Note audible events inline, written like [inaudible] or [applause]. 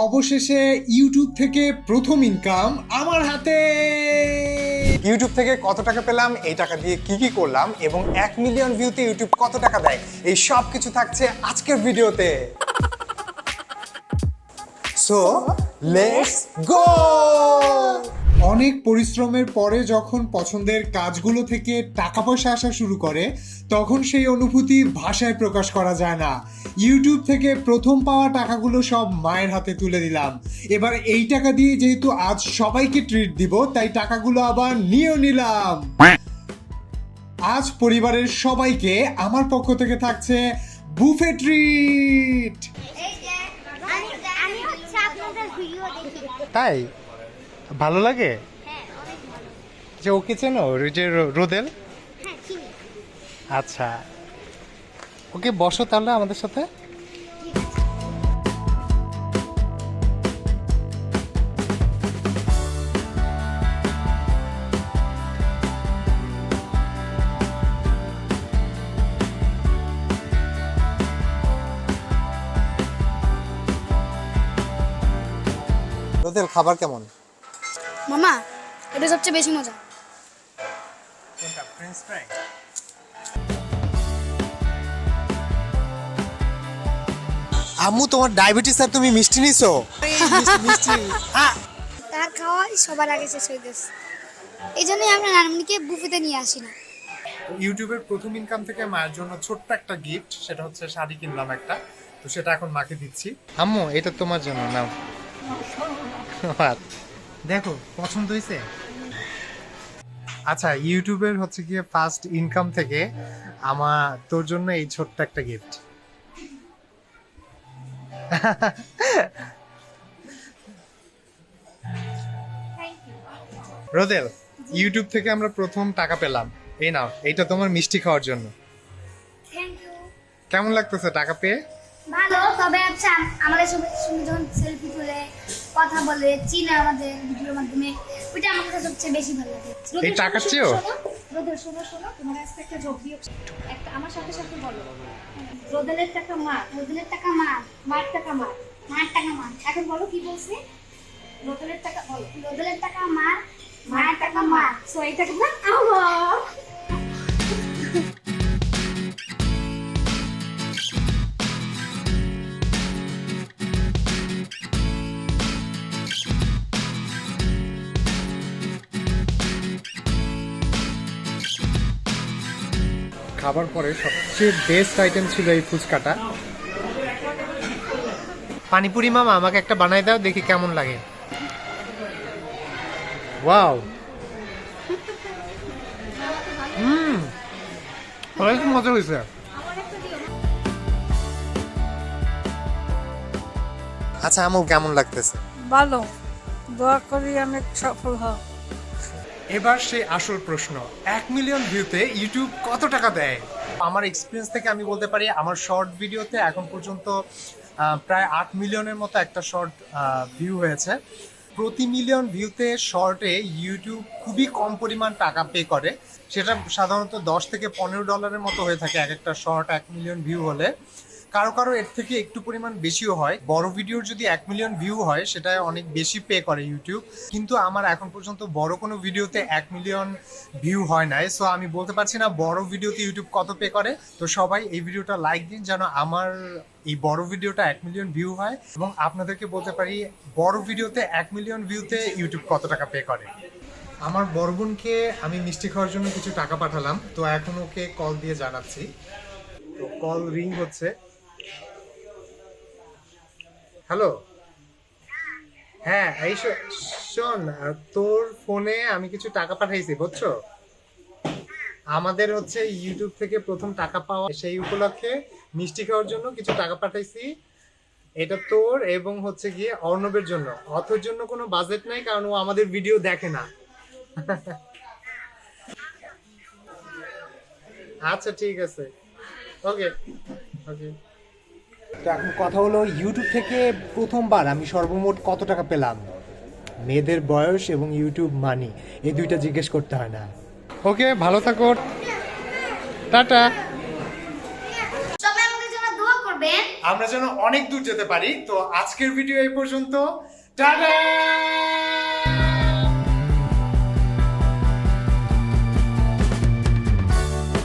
অবশেষে ইউটিউব থেকে প্রথম ইনকাম আমার হাতে। ইউটিউব থেকে কত টাকা পেলাম, এই টাকা দিয়ে কি কি করলাম এবং এক মিলিয়ন ভিউতে ইউটিউব কত টাকা দেয়, এই সব কিছু থাকছে আজকের ভিডিওতে। সো লেটস গো অনেক পরিশ্রমের পরে যখন পছন্দের কাজগুলো থেকে টাকা পয়সা আসা শুরু করে তখন সেই অনুভূতি ভাষায় প্রকাশ করা যায় না। ইউটিউব থেকে প্রথম পাওয়া টাকাগুলো সব মায়ের হাতে তুলে দিলাম। এবার এই টাকা দিয়ে যেহেতু আজ সবাইকে ট্রিট দিব তাই টাকাগুলো আবার নিয়েও নিলাম। আজ পরিবারের সবাইকে আমার পক্ষ থেকে থাকছে বুফে ট্রিট এই যে আমি আমি হচ্ছে আপনাদের ভিডিও দেখি। তাই? ভালো লাগে? হ্যাঁ অনেক ভালো। যে ওকে চেনো? ওই যে রো- রোদেল? হ্যাঁ আচ্ছা। ওকে বসো তাহলে আমাদের সাথে। রোদেল খাবার কেমন? মামা এটা সবচেয়ে বেশি মজা। কোনটা? ফ্রেঞ্চ ফ্রাই আম্মু তোমার ডায়াবেটিস আর তুমি মিষ্টি নিছো? মিষ্টি! তার খাওয়াই সবার আগে শেষ হয়ে গেছে। এই জন্যই আমরা নানমনিকে বুফেতে নিয়ে আসি না। ইউটিউবের প্রথম ইনকাম থেকে মায়ের জন্য ছোট্ট একটা গিফট সেটা হচ্ছে শাড়ি কিনলাম একটা। তো সেটা এখন মাকে দিচ্ছি। আম্মু এটা তোমার জন্য নাও। [laughs] দেখো পছন্দ হয়েছে আচ্ছা ইউটিউবের হচ্ছে গিয়ে ফার্স্ট ইনকাম থেকে আমার তোর জন্য এই ছোট্ট একটা গিফট রোদেল ইউটিউব থেকে আমরা প্রথম টাকা পেলাম। এই নাও এইটা তোমার মিষ্টি খাওয়ার জন্য। কেমন লাগতেছে টাকা পেয়ে? ভালো তবে আচ্ছা আমাদের সঙ্গে সঙ্গে যখন সেলফি কথা বলে চিনে আমাদের ভিডিওর মাধ্যমে ওইটা আমার কাছে সবচেয়ে বেশি ভালো লাগে। এই টাকার চেয়েও? রোদেল শোনো শোনো তোমার কাছে একটা যোগ দিয়ে একটা আমার সাথে সাথে বলো। রোদেলের টাকা মার রোদেলের টাকা মার মার টাকা মার মার টাকা মার। এখন বলো কি বলছে? রোদেলের টাকা বলো রোদেলের টাকা মার মায়ের টাকা মার। সো এই টাকা না? আমার খাবার পরে সবচেয়ে বেস্ট আইটেম ছিল এই ফুচকাটা। পানিপুরি মামা, আমাকে একটা বানাই দাও, দেখি কেমন লাগে। ওয়াও হুম মজা হয়েছে। আচ্ছা আমু, কেমন লাগতেছে? ভালো। দোয়া করি অনেক সফল হও। এবার সেই আসল প্রশ্ন। এক মিলিয়ন ভিউতে ইউটিউব কত টাকা দেয়? আমার এক্সপিরিয়েন্স থেকে আমি বলতে পারি, আমার শর্ট ভিডিওতে এখন পর্যন্ত প্রায় আট মিলিয়নের মতো একটা শর্ট ভিউ হয়েছে। প্রতি মিলিয়ন ভিউতে শর্টে ইউটিউব খুবই কম পরিমাণ টাকা পে করে। সেটা সাধারণত দশ থেকে পনেরো ডলারের মতো হয়ে থাকে এক একটা শর্ট এক মিলিয়ন ভিউ হলে। কারও কারও এর থেকে একটু পরিমাণ বেশিও হয়। বড় ভিডিওর যদি এক মিলিয়ন ভিউ হয় সেটা অনেক বেশি পে করে ইউটিউব কিন্তু আমার এখন পর্যন্ত বড় কোনো ভিডিওতে এক মিলিয়ন ভিউ হয় নাই। সো আমি বলতে পারছি না বড় ভিডিওতে ইউটিউব কত পে করে। তো সবাই এই ভিডিওটা লাইক দিন যেন আমার এই বড় ভিডিওটা এক মিলিয়ন ভিউ হয় এবং আপনাদেরকে বলতে পারি, বড় ভিডিওতে এক মিলিয়ন ভিউতে ইউটিউব কত টাকা পে করে। আমার বড় বোনকে আমি মিষ্টি খাওয়ার জন্য কিছু টাকা পাঠালাম। তো এখন ওকে কল দিয়ে জানাচ্ছি। তো কল রিং হচ্ছে। হ্যালো হ্যাঁ এই শোন তোর ফোনে আমি কিছু টাকা পাঠাইছি, বুঝছ? আমাদের হচ্ছে ইউটিউব থেকে প্রথম টাকা পাওয়া সেই উপলক্ষে মিষ্টি খাওয়ার জন্য কিছু টাকা পাঠাইছি। এটা তোর এবং হচ্ছে গিয়ে অর্ণবের জন্য। অথর জন্য কোনো বাজেট নাই, কারণ ও আমাদের ভিডিও দেখে না। আচ্ছা ঠিক আছে। ওকে ওকে তো এখন কথা হলো ইউটিউব থেকে প্রথমবার আমি সর্বমোট কত টাকা পেলাম? মেয়েদের বয়স এবং ইউটিউব মানি এই দুইটা জিজ্ঞেস করতে হয় না। ওকে ভালো থাকো। টাটা। আমরা যেন অনেক দূর যেতে পারি। তো আজকের ভিডিও এই পর্যন্ত। টাটা!